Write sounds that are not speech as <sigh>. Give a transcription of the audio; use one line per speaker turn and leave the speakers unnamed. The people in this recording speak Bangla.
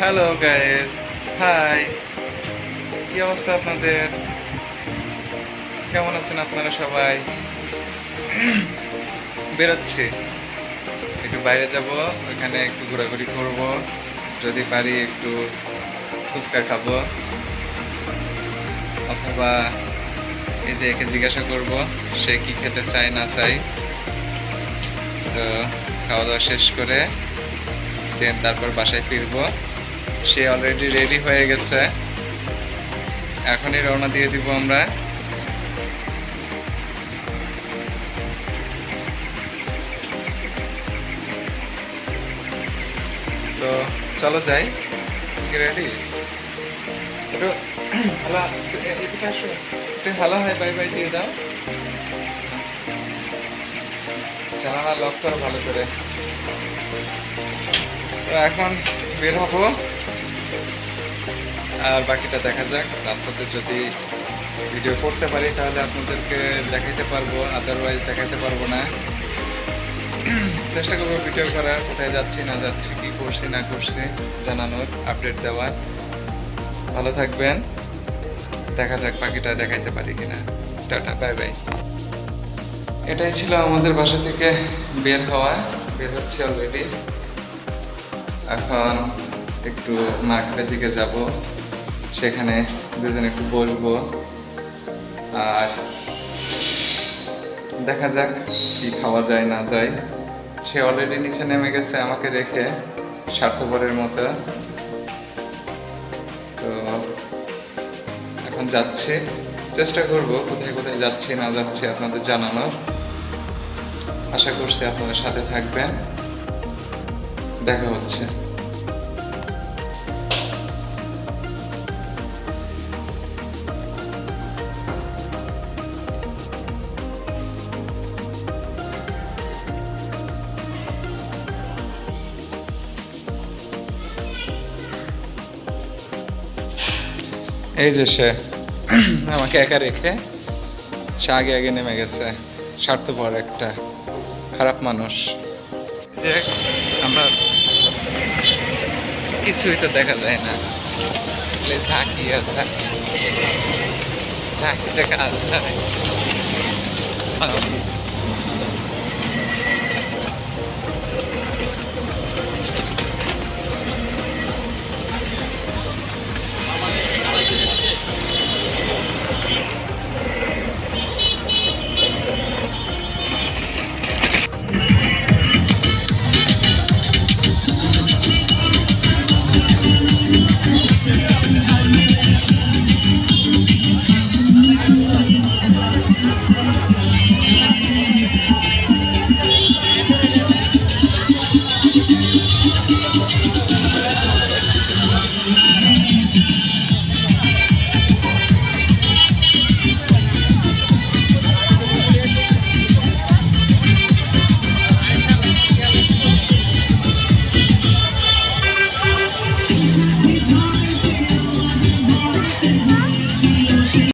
হ্যালো গাইস হাই কি অবস্থা আপনাদের? কেমন আছেন আপনারা সবাই? বেরোচ্ছি। একটু বাইরে যাব, ওইখানে একটু ঘোরাঘুরি করব। যদি পারি একটু ফুচকা খাব। অথবা এই যে একে জিজ্ঞাসা করব, সে কি খেতে চায়, না চাই তো খাওয়া দাওয়া শেষ করে, দেন তারপর বাসায় ফিরবো। সে অলরেডি রেডি হয়ে গেছে। এখনই রওনা দিয়ে দিব আমরা। তো চলো যাই। রেডি একটু একটু হ্যালো হাই বাই বাই দিয়ে দাও। জানালা লক করো ভালো করে। তো এখন বের হব। আর বাকিটা দেখা যাক। রাস্তাতে যদি ভিডিও করতে পারি, তাহলে আপনাদেরকে দেখাইতে পারব আদারওয়াইজ দেখাইতে পারব না। <clears throat> চেষ্টা করব ভিডিও করার, কোথায় যাচ্ছি, না যাচ্ছি, কি করছি, না করছি, জানানোর আপডেট দেওয়ার। ভালো থাকবেন। দেখা যাক বাকিটা দেখাইতে পারি কিনা। টাটা বাই বাই এটাই ছিল আমাদের বাসা থেকে বের হওয়া। বের হচ্ছে অলরেডি এখন একটু মার্কেটের দিকে যাব। সেখানে দুজন একটু বসবো। আর দেখা যাক কি খাওয়া যায়, না যায়। সে অলরেডি নিচে নেমে গেছে আমাকে রেখে, স্বার্থপরের মতো। তো এখন যাচ্ছি। চেষ্টা করব কোথায় কোথায় যাচ্ছি, না যাচ্ছি, আপনাদের জানানোর। আশা করছি আপনাদের সাথে থাকবেন। দেখা হচ্ছে। এই যে সে আমাকে একা রেখে সে আগে আগে নেমে গেছে স্বার্থপর একটা খারাপ মানুষ দেখ আমরা কিছুই তো দেখা যায় না ঝাঁকি আর ঝাঁকি ঝাঁকিতে কাজ নাই